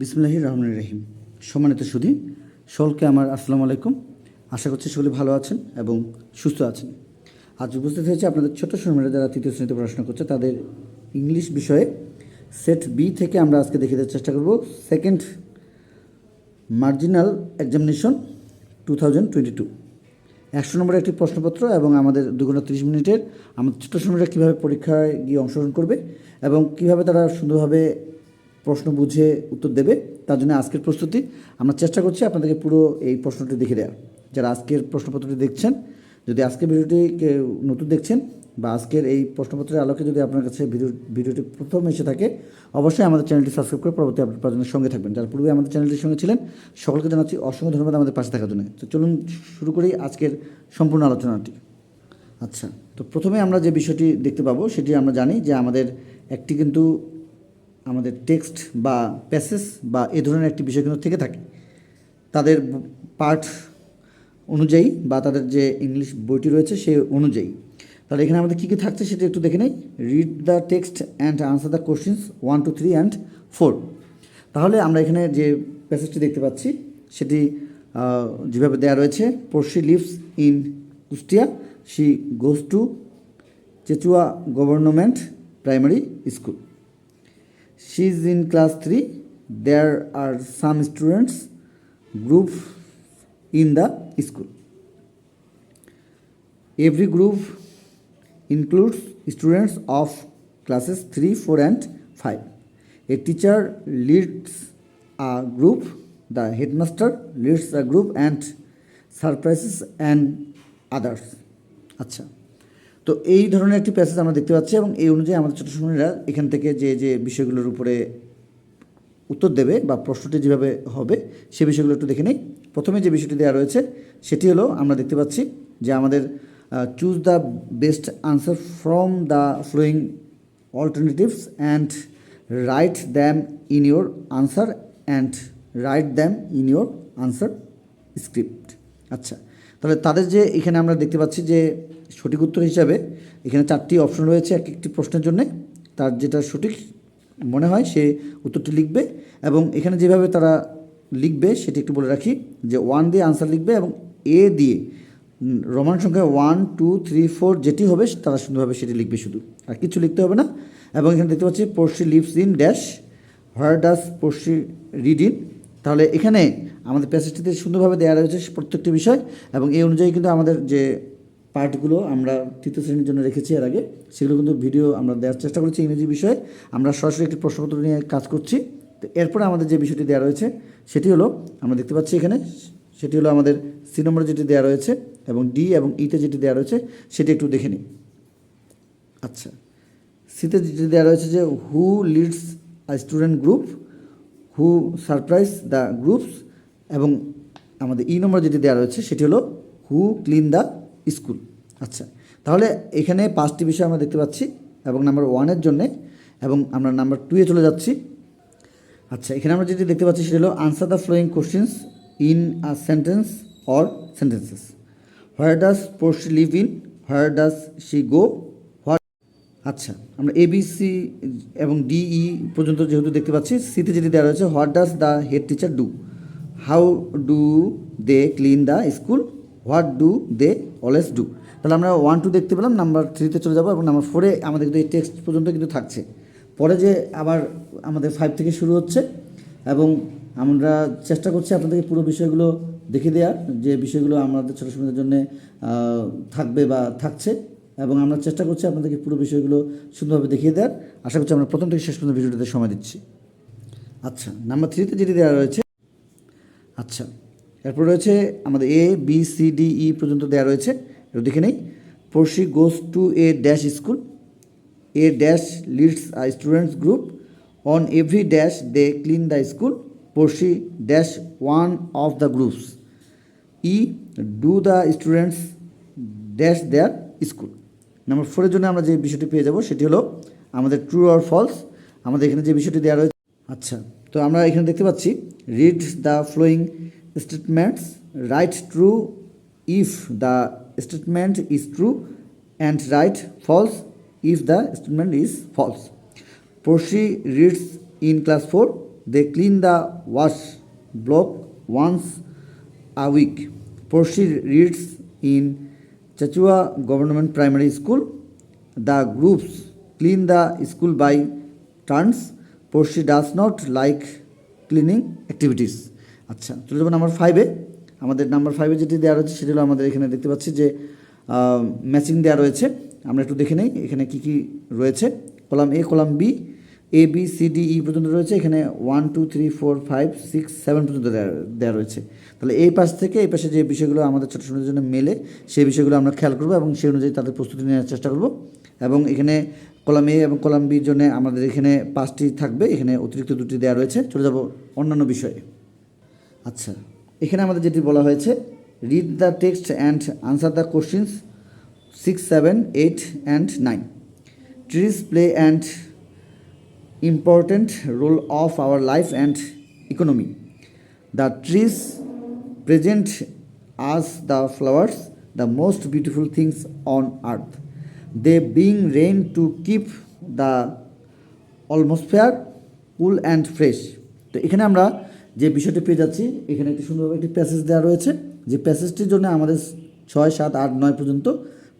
বিসমুল্লাহ রহমান রহিম সম্মানিত সুধী সকলকে আমার আসসালামু আলাইকুম আশা করছি সকলে ভালো আছেন এবং সুস্থ আছেন আজ উপস্থিত হয়েছে আপনাদের ছোট সময়রা যারা তৃতীয় শ্রেণীতে পড়াশোনা করছে তাদের ইংলিশ বিষয়ে সেট বি থেকে আমরা আজকে দেখে দেওয়ার চেষ্টা করব second marginal examination two thousand twenty two একশো নম্বরের একটি প্রশ্নপত্র এবং আমাদের দু ঘন্টা তিরিশ মিনিটের আমাদের ছোট সময়রা কীভাবে পরীক্ষায় গিয়ে অংশগ্রহণ করবে এবং কীভাবে তারা সুন্দরভাবে প্রশ্ন বুঝে উত্তর দেবে তার জন্য আজকের প্রস্তুতি আমরা চেষ্টা করছি আপনাদেরকে পুরো এই প্রশ্নটি দেখে দেওয়ার যারা আজকের প্রশ্নপত্রটি দেখছেন যদি আজকের ভিডিওটি নতুন দেখছেন বা আজকের এই প্রশ্নপত্রের আলোকে যদি আপনার কাছে ভিডিও ভিডিওটি প্রথম এসে থাকে অবশ্যই আমাদের চ্যানেলটি সাবস্ক্রাইব করে পরবর্তী আপনার সঙ্গে থাকবেন যারা পূর্বে আমাদের চ্যানেলটির সঙ্গে ছিলেন সকলকে জানাচ্ছি অসংখ্য ধন্যবাদ আমাদের পাশে থাকার জন্য তো চলুন শুরু করি আজকের সম্পূর্ণ আলোচনাটি আচ্ছা তো প্রথমে আমরা যে বিষয়টি দেখতে পাবো সেটি আমরা জানি যে আমাদের একটি কিন্তু আমাদের টেক্সট বা প্যাসেজ বা এ ধরনের একটি বিষয় কিন্তু থেকে থাকে তাদের পার্ট অনুযায়ী বা তাদের যে ইংলিশ বইটি রয়েছে সে অনুযায়ী তাহলে এখানে আমাদের কী কী থাকছে সেটা একটু দেখে নেই read the text and answer the questions one two three and four তাহলে আমরা এখানে যে প্যাসেজটি দেখতে পাচ্ছি সেটি যেভাবে দেওয়া রয়েছে Porshi lives in Kushtia she goes to Chechua government primary school She is in class 3. There are some students group in the school. Every group includes students of classes 3, 4 and 5. A teacher leads a group, the headmaster leads a group and surprises and others. Acha. তো এই ধরনের একটি passage আমরা দেখতে পাচ্ছি এবং এই অনুযায়ী আমাদের ছোটো সুন্দরীরা এখান থেকে যে যে বিষয়গুলোর উপরে উত্তর দেবে বা প্রশ্নটি যেভাবে হবে সে বিষয়গুলো একটু দেখে নেই প্রথমে যে বিষয়টি দেওয়া রয়েছে সেটি হলো আমরা দেখতে পাচ্ছি যে আমাদের choose the best answer from the following alternatives and write them in your answer and write them in your answer script আচ্ছা তাহলে তাদের যে এখানে আমরা দেখতে পাচ্ছি যে সঠিক উত্তর হিসাবে এখানে চারটি অপশন রয়েছে এক একটি প্রশ্নের জন্যে তার যেটা সঠিক মনে হয় সে উত্তরটি লিখবে এবং এখানে যেভাবে তারা লিখবে সেটি একটু বলে রাখি যে ওয়ান দিয়ে আনসার লিখবে এবং এ দিয়ে রোমান সংখ্যা ওয়ান টু থ্রি ফোর যেটি হবে তারা সুন্দরভাবে সেটি লিখবে শুধু আর কিছু লিখতে হবে না এবং এখানে দেখতে পাচ্ছি Porshi lives in dash where does Porshi read in তাহলে এখানে আমাদের প্যাসেজটিতে সুন্দরভাবে দেওয়া রয়েছে প্রত্যেকটি বিষয় এবং এই অনুযায়ী কিন্তু আমাদের যে পার্টগুলো আমরা তৃতীয় শ্রেণীর জন্য রেখেছি এর আগে সেগুলো কিন্তু ভিডিও আমরা দেওয়ার চেষ্টা করেছি ইংরেজি বিষয়ে আমরা সরাসরি একটি প্রশ্নপত্র নিয়ে কাজ করছি তো এরপরে আমাদের যে বিষয়টি দেওয়া রয়েছে সেটি হলো আমরা দেখতে পাচ্ছি এখানে সেটি হলো আমাদের সি নম্বরে যেটি দেওয়া রয়েছে এবং ডি এবং ইতে e যেটি দেওয়া রয়েছে সেটি একটু দেখে নিই আচ্ছা সিতে যেটি দেওয়া রয়েছে যে who leads a student group who surprise the groups এবং আমাদের ই e নম্বর যেটি দেওয়া রয়েছে সেটি হলো হু ক্লিন দ্য স্কুল আচ্ছা তাহলে এখানে পাঁচটি বিষয় আমরা দেখতে পাচ্ছি এবং নাম্বার ওয়ানের জন্যে এবং আমরা নাম্বার টুয়ে চলে যাচ্ছি আচ্ছা এখানে আমরা যেটি দেখতে পাচ্ছি সেটি হলো answer the following questions in a sentence or sentences where does পোস্টি live in where does she go where আচ্ছা আমরা এবিসি এবং ডিই e পর্যন্ত যেহেতু দেখতে পাচ্ছি সিতে যেটি দেওয়া রয়েছে where does the head teacher do how do they clean the school what do they always do তাহলে আমরা ওয়ান টু দেখতে পেলাম নাম্বার থ্রিতে চলে যাবো এবং নাম্বার ফোরে আমাদের কিন্তু এই টেক্সট পর্যন্ত কিন্তু থাকছে পরে যে আবার আমাদের ফাইভ থেকে শুরু হচ্ছে এবং আমরা চেষ্টা করছি আপনাদেরকে পুরো বিষয়গুলো দেখে দেওয়ার যে বিষয়গুলো আমাদের ছোটো সময়দের জন্য থাকবে বা থাকছে এবং আমরা চেষ্টা করছি আপনাদেরকে পুরো বিষয়গুলো সুন্দরভাবে দেখিয়ে দেওয়ার আশা করছি আমরা প্রথম থেকে শেষ পর্যন্ত ভিডিওটাতে সময় দিচ্ছি আচ্ছা নাম্বার থ্রিতে যেটি দেওয়া রয়েছে আচ্ছা এরপর রয়েছে আমাদের A B C D E পর্যন্ত দেওয়া রয়েছে এটা দেখে নেই Porshi goes to a dash school a dash leads a students group on every dash they clean the school Porshi dash one of the groups E do the students dash their school number ফোরের জন্য আমরা যে বিষয়টি পেয়ে যাব সেটি হলো আমাদের ট্রু অর ফলস আমাদের এখানে যে বিষয়টি দেওয়া রয়েছে আচ্ছা তো আমরা এখানে দেখতে পাচ্ছি read the following statements write true if the statement is true and write false if the statement is false Porshi reads in class four they clean the wash block once a week Porshi reads in Chachua government primary school the groups clean the school by turns Porshi does not like cleaning activities আচ্ছা চলে যাবো number ফাইভে আমাদের number ফাইভে যেটি দেওয়া রয়েছে সেটি হলো আমাদের এখানে দেখতে পাচ্ছি যে ম্যাচিং দেওয়া রয়েছে আমরা একটু দেখে নেই এখানে কী কী রয়েছে column A column B A B C D E পর্যন্ত রয়েছে এখানে one two three four five six seven পর্যন্ত দেওয়া রয়েছে তাহলে এই পাশ থেকে এই পাশে যে বিষয়গুলো আমাদের ছোটো ছোটোদের জন্য মেলে সেই বিষয়গুলো আমরা খেয়াল করবো এবং সেই অনুযায়ী তাদের প্রস্তুতি নেওয়ার চেষ্টা করবো এবং এখানে কলাম এ এবং কলাম বির জন্য আমাদের এখানে পাঁচটি থাকবে এখানে অতিরিক্ত দুটি দেওয়া রয়েছে চলে যাব অন্যান্য বিষয়ে আচ্ছা এখানে আমাদের যেটি বলা হয়েছে read the text and answer the questions six seven eight and nine trees play and important role of our life and economy the trees present as the flowers the most beautiful things on earth they bring rain to keep the atmosphere cool and fresh তো এখানে আমরা যে বিষয়টি পেয়ে যাচ্ছি এখানে একটি সুন্দরভাবে একটি প্যাসেজ দেওয়া রয়েছে যে প্যাসেজটির জন্য আমাদের ছয় সাত আট নয় পর্যন্ত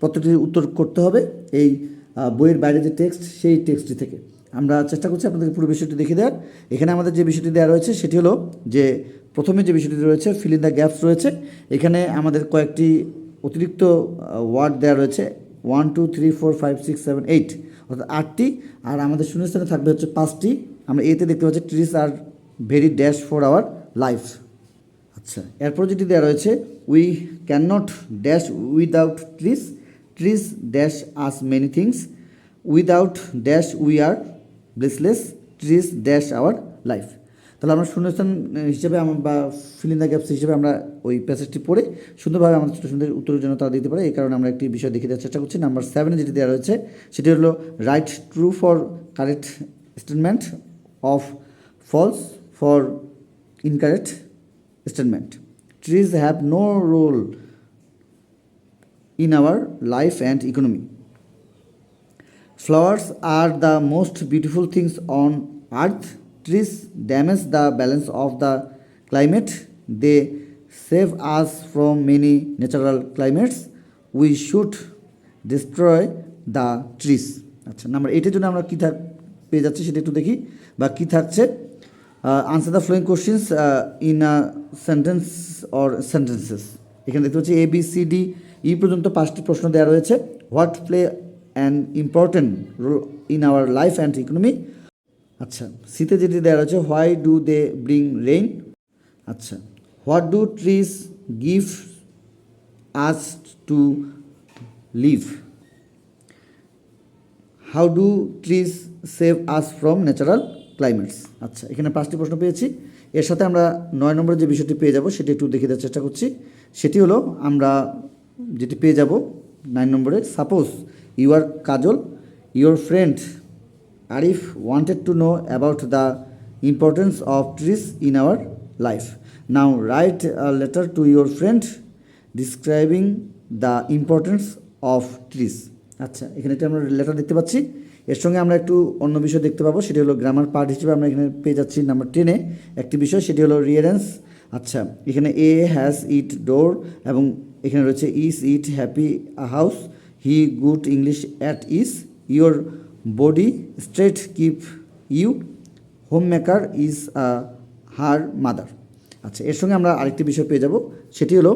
প্রত্যেকটি উত্তর করতে হবে এই বইয়ের বাইরে যে টেক্সট সেই টেক্সটটি থেকে আমরা চেষ্টা করছি আপনাদের পুরো বিষয়টি দেখে দেওয়ার এখানে আমাদের যে বিষয়টি দেওয়া রয়েছে সেটি হলো যে প্রথমে যে বিষয়টি রয়েছে ফিল ইন দ্য গ্যাপস রয়েছে এখানে আমাদের কয়েকটি অতিরিক্ত ওয়ার্ড দেওয়া রয়েছে one two three four five six seven eight অর্থাৎ আটটি আর আমাদের শূন্যস্থানে থাকবে হচ্ছে পাঁচটি আমরা এতে দেখতে পাচ্ছি trees are very dash for our life আচ্ছা এরপর যদি দেওয়া রয়েছে we can not dash without trees trees dash us many things without dash we are blessless trees dash our life তাহলে আমরা শূন্যস্থান হিসেবে বা ফিলিং দ্য গ্যাপস হিসেবে আমরা ওই প্যাসেজটি পড়ে সুন্দরভাবে আমাদের ছোটো সুন্দর উত্তরের জন্য তারা দিতে পারে এই কারণে আমরা একটি বিষয় দেখে দেওয়ার চেষ্টা করছি নাম্বার সেভেনে যেটি দেওয়া রয়েছে সেটি হলো write true for correct statement of false for incorrect statement trees have no role in our life and economy flowers are the most beautiful things on earth trees damage the balance of the climate they save us from many natural climates we should destroy the trees আচ্ছা number এইটের জন্য আমরা কী থাক পেয়ে যাচ্ছি সেটা একটু দেখি বা কী থাকছে answer the following questions in a sentence or sentences এখানে দেখতে পাচ্ছি A B C D E পর্যন্ত পাঁচটি প্রশ্ন দেওয়া রয়েছে what play an important role in our life and economy আচ্ছা শীতে যেটি দেওয়া রয়েছে why do they bring rain আচ্ছা what do trees give us to live how do trees save us from natural climates আচ্ছা এখানে পাঁচটি প্রশ্ন পেয়েছি এর সাথে আমরা নয় নম্বরে যে বিষয়টি পেয়ে যাব সেটি একটু দেখে দেওয়ার চেষ্টা করছি সেটি হলো আমরা যেটি পেয়ে যাব নাইন নম্বরে suppose you are Kajal your friend Arif wanted to know about the importance of trees in our life now write a letter to your friend describing the importance of trees আচ্ছা এখানে একটা আমরা letter দেখতে পাচ্ছি এর সঙ্গে আমরা একটু অন্য বিষয় দেখতে পাবো সেটি হলো গ্রামার পার্ট হিসেবে আমরা এখানে পেয়ে যাচ্ছি নাম্বার টেনে একটি বিষয় সেটি হলো রিয়ারেন্স আচ্ছা এখানে এ হ্যাজ ইট ডোর এবং এখানে রয়েছে is it happy house he good English at is your body straight keep you home maker is a her mother আচ্ছা এর সঙ্গে আমরা আরেকটি বিষয় পেয়ে যাব সেটি হলো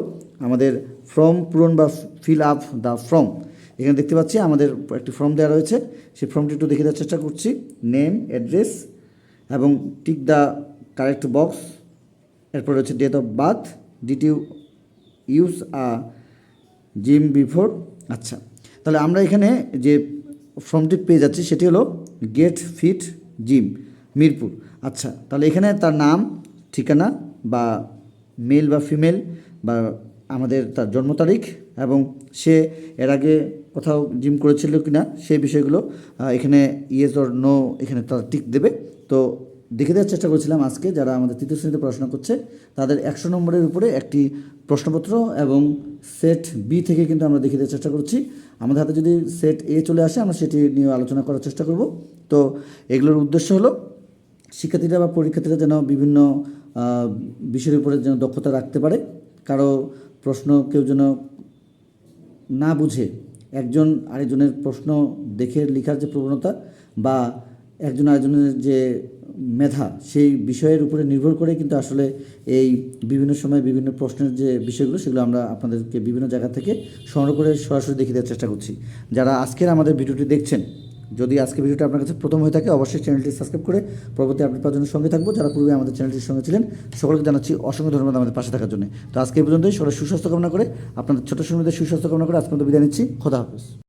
আমাদের ফর্ম পূরণ বা ফিল আপ দ্য ফর্ম এখানে দেখতে পাচ্ছি আমাদের একটি ফর্ম দেওয়া রয়েছে সেই ফর্মটি একটু দেখে দেওয়ার চেষ্টা করছি নেম অ্যাড্রেস এবং টিক দ্য কারেক্ট বক্স এরপর রয়েছে date of birth did you use a gym before আচ্ছা তাহলে আমরা এখানে যে ফর্মটি পেয়ে যাচ্ছি সেটি হলো গেট ফিট জিম মিরপুর আচ্ছা তাহলে এখানে তার নাম ঠিকানা বা মেল বা ফিমেল বা আমাদের তার জন্ম তারিখ এবং সে এর আগে কোথাও জিম করেছিল কি না সেই বিষয়গুলো এখানে ইয়েস অর নো এখানে তারা টিক দেবে তো দেখে দেওয়ার চেষ্টা করেছিলাম আজকে যারা আমাদের তৃতীয় শ্রেণীতে পড়াশোনা করছে তাদের একশো নম্বরের উপরে একটি প্রশ্নপত্র এবং সেট বি থেকে কিন্তু আমরা দেখে দেওয়ার চেষ্টা করছি আমাদের হাতে যদি সেট এ চলে আসে আমরা সেটি নিয়ে আলোচনা করার চেষ্টা করব তো এগুলোর উদ্দেশ্য হলো শিক্ষার্থীরা বা পরীক্ষার্থীরা যেন বিভিন্ন বিষয়ের উপরে যেন দক্ষতা রাখতে পারে কারো প্রশ্ন কেউ যেন না বুঝে একজন আরেকজনের প্রশ্ন দেখে লেখার যে প্রবণতা বা একজন আরেকজনের যে মেধা সেই বিষয়ের উপরে নির্ভর করে কিন্তু আসলে এই বিভিন্ন সময় বিভিন্ন প্রশ্নের যে বিষয়গুলো সেগুলো আমরা আপনাদেরকে বিভিন্ন জায়গা থেকে সংগ্রহ করে সরাসরি দেখিয়ে দেওয়ার চেষ্টা করছি যারা আজকের আমাদের ভিডিওটি দেখছেন যদি আজকে ভিডিওটা আপনার কাছে প্রথম হয়ে থাকে অবশ্যই চ্যানেলটি সাবস্ক্রাইব করে পরবর্তী আপডেট পাঁচজনের সঙ্গে থাকবো যারা পূর্বে আমাদের চ্যানেলটির সঙ্গে ছিলেন সকলকে জানাচ্ছি অসংখ্য ধন্যবাদ আমাদের পাশে থাকার জন্য তো আজকে এই পর্যন্তই সবাই সুস্বাস্থ্য কামনা করে আপনাদের ছোটো সময়দের সুস্বাস্থ্য কামনা করে আজকে বিদায় নিচ্ছি খোদা হাফেজ